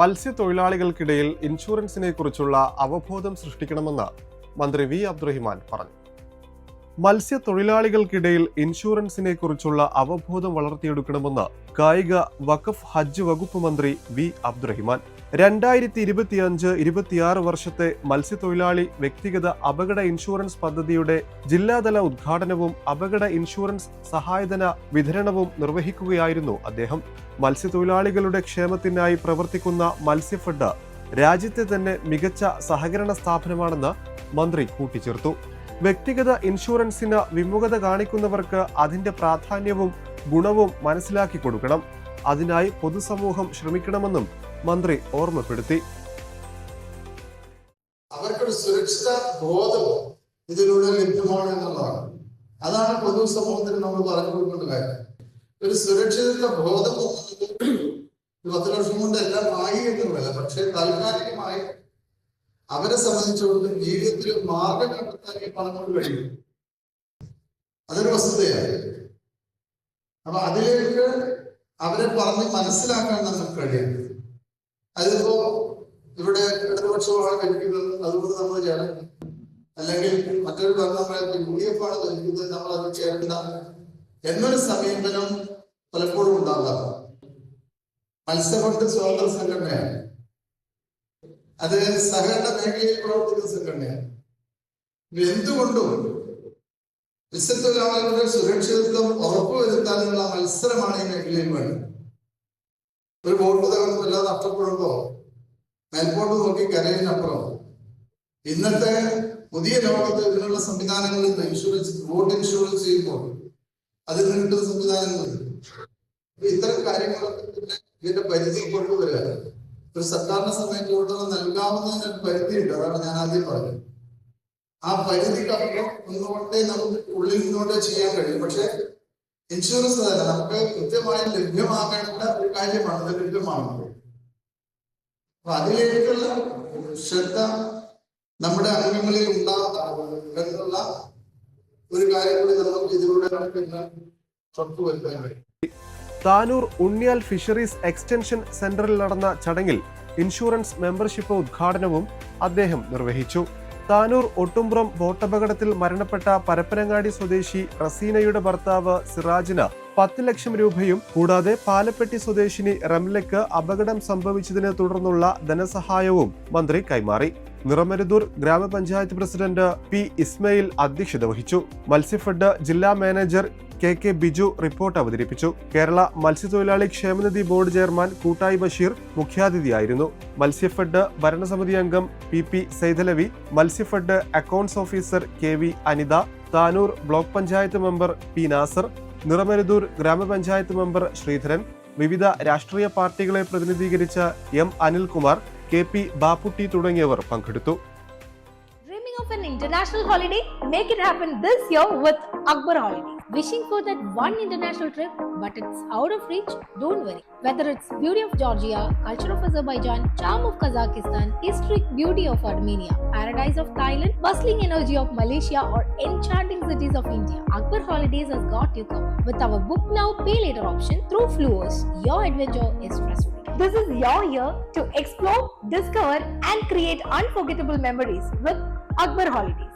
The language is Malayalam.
മത്സ്യത്തൊഴിലാളികൾക്കിടയിൽ ഇൻഷുറൻസിനെ കുറിച്ചുള്ള അവബോധം സൃഷ്ടിക്കണമെന്ന് മന്ത്രി വി അബ്ദുറഹിമാൻ പറഞ്ഞു. മത്സ്യത്തൊഴിലാളികൾക്കിടയിൽ ഇൻഷുറൻസിനെ കുറിച്ചുള്ള അവബോധം വളർത്തിയെടുക്കണമെന്ന് കായിക വഖഫ് ഹജ്ജ് വകുപ്പ് മന്ത്രി വി അബ്ദുറഹിമാൻ. രണ്ടായിരത്തി ഇരുപത്തിയഞ്ച് ഇരുപത്തിയാറ് വർഷത്തെ മത്സ്യത്തൊഴിലാളി വ്യക്തിഗത അപകട ഇൻഷുറൻസ് പദ്ധതിയുടെ ജില്ലാതല ഉദ്ഘാടനവും അപകട ഇൻഷുറൻസ് സഹായധന വിതരണവും നിർവഹിക്കുകയായിരുന്നു അദ്ദേഹം. മത്സ്യത്തൊഴിലാളികളുടെ ക്ഷേമത്തിനായി പ്രവർത്തിക്കുന്ന മത്സ്യഫെഡ് രാജ്യത്തെ തന്നെ മികച്ച സഹകരണ സ്ഥാപനമാണെന്ന് മന്ത്രി കൂട്ടിച്ചേർത്തു. വ്യക്തിഗത ഇൻഷുറൻസിന് വിമുഖത കാണിക്കുന്നവർക്ക് അതിന്റെ പ്രാധാന്യവും ഗുണവും മനസ്സിലാക്കി കൊടുക്കണം. അതിനായി പൊതുസമൂഹം ശ്രമിക്കണമെന്നും മന്ത്രി ഓർമ്മപ്പെടുത്തി. അവർക്കൊരു സുരക്ഷിത ബോധം ഇതിലൂടെ ലഭ്യമാണ് എന്നുള്ളതാണ് അതാണ് പൊതുസമൂഹത്തിന് നമ്മൾ പറഞ്ഞു കൊടുക്കേണ്ട കാര്യം. ഒരു സുരക്ഷിത ബോധം പത്ത് വർഷം കൊണ്ട് എല്ലാം ആയി എന്നുള്ളതല്ല. പക്ഷെ താൽക്കാലികമായി അവരെ സംബന്ധിച്ചിടത്തോളം ജീവിതത്തിൽ മാർഗം കണ്ടെത്താൻ ഈ പണം കൊണ്ട് കഴിയും. അതൊരു വസ്തുതയാണ്. അപ്പൊ അതിലേക്ക് അവരെ പറഞ്ഞ് മനസ്സിലാക്കാൻ നമുക്ക് കഴിയും. അതിപ്പോ ഇവിടെ ഇടതുപക്ഷമാണ് കഴിക്കുന്നത് അതുകൊണ്ട് നമ്മൾ ചേരണം അല്ലെങ്കിൽ മറ്റൊരു ഭരണപ്രയത്തിൽ യു ഡി എഫ് ആണ് കഴിക്കുന്നത് നമ്മൾ അത് ചേരണ്ട എന്നൊരു സമീപനം പലപ്പോഴും ഉണ്ടാകാം മത്സ്യബന്ധ സ്വാതന്ത്ര്യ സംഘടനയാണ് അത് സഹകരണ മേഖലയിൽ പ്രവർത്തിക്കുന്ന സംഘടനയാണ് എന്തുകൊണ്ടും മത്സ്യത്തൊഴിലാളികളുടെ സുരക്ഷിതത്വം ഉറപ്പുവരുത്താനുള്ള മത്സരമാണ് ഈ മേഖലയിൽ വേണ്ടത്. ഒരു ബോട്ട് തകർന്നു വല്ലാതെ നഷ്ടപ്പെടുമ്പോ മേൽപോട്ട് നോക്കി കരയിനപ്പുറം ഇന്നത്തെ പുതിയ ലോകത്ത് ഇതിനുള്ള സംവിധാനങ്ങളിൽ ഇൻഷുറൻസ് ബോട്ട് ഇൻഷുറൻസ് ചെയ്യുമ്പോൾ അതിൽ കിട്ടുന്ന സംവിധാനങ്ങളുണ്ട് അപ്പൊ ഇത്തരം കാര്യങ്ങളൊക്കെ ഇതിന്റെ പരിധി കൊണ്ടുവരിക. ഒരു സംബന്ധിച്ചിടത്തോളം നൽകാവുന്നതിന് ഒരു പരിധിയുണ്ട് അതാണ് ഞാൻ ആദ്യം പറഞ്ഞത്. ആ പരിധിക്കപ്പുറം ഒന്നുകൊണ്ടേ നമുക്ക് ഉള്ളിൽ നിന്നുകൊണ്ടേ ചെയ്യാൻ കഴിയും. പക്ഷെ ഇൻഷുറൻസ് തന്നെ നമുക്ക് കൃത്യമായി ലഭ്യമാകേണ്ട ഒരു കാര്യമാണ്. അത് ലഭ്യമാണ്. അപ്പൊ അതിലേക്കുള്ള ശ്രദ്ധ നമ്മുടെ അംഗങ്ങളിൽ ഉണ്ടാകുന്നുള്ള ഒരു കാര്യം കൂടി നമുക്ക് ഇതിലൂടെ നമുക്ക് ഇന്ന് ഉറപ്പുവരുത്താൻ കഴിയും. താനൂർ ഉണ്ണിയാൽ ഫിഷറീസ് എക്സ്റ്റൻഷൻ സെന്ററിൽ നടന്ന ചടങ്ങിൽ ഇൻഷുറൻസ് മെമ്പർഷിപ്പ് ഉദ്ഘാടനവും അദ്ദേഹം നിർവഹിച്ചു. താനൂർ ഒട്ടുംപുറം ബോട്ടപകടത്തിൽ മരണപ്പെട്ട പരപ്പനങ്ങാടി സ്വദേശി റസീനയുടെ ഭർത്താവ് സിറാജിന് പത്ത് ലക്ഷം രൂപയും കൂടാതെ പാലപ്പെട്ടി സ്വദേശിനി റംലയ്ക്ക് അപകടം സംഭവിച്ചതിനെ തുടർന്നുള്ള ധനസഹായവും മന്ത്രി കൈമാറി. നിറമരുതൂർ ഗ്രാമപഞ്ചായത്ത് പ്രസിഡന്റ് പി ഇസ്മയിൽ അധ്യക്ഷത വഹിച്ചു. മത്സ്യഫെഡ് ജില്ലാ manager K K Biju report അവതരിപ്പിച്ചു. കേരള മത്സ്യത്തൊഴിലാളി ക്ഷേമനിധി ബോർഡ് ചെയർമാൻ കൂട്ടായി ബഷീർ മുഖ്യാതിഥിയായിരുന്നു. മത്സ്യഫെഡ് ഭരണസമിതി അംഗം P P Saithalavi Matsyafed accounts officer K V Anitha Tanur block panchayat member P Nasar Niramaruthur ഗ്രാമപഞ്ചായത്ത് മെമ്പർ ശ്രീധരൻ വിവിധ രാഷ്ട്രീയ പാർട്ടികളെ പ്രതിനിധീകരിച്ച M Anilkumar K P Bapputty തുടങ്ങിയവർ പങ്കെടുത്തു. Of an international holiday? Make it happen this year with Akbar Holidays. Wishing for that one international trip, but it's out of reach? Don't worry. Whether it's beauty of Georgia, culture of Azerbaijan, charm of Kazakhstan, historic beauty of Armenia, paradise of Thailand, bustling energy of Malaysia, or enchanting cities of India, Akbar Holidays has got you covered. With our book now, pay later option through Fluos, your adventure is stress free. This is your year to explore, discover, and create unforgettable memories with Akbar Holidays.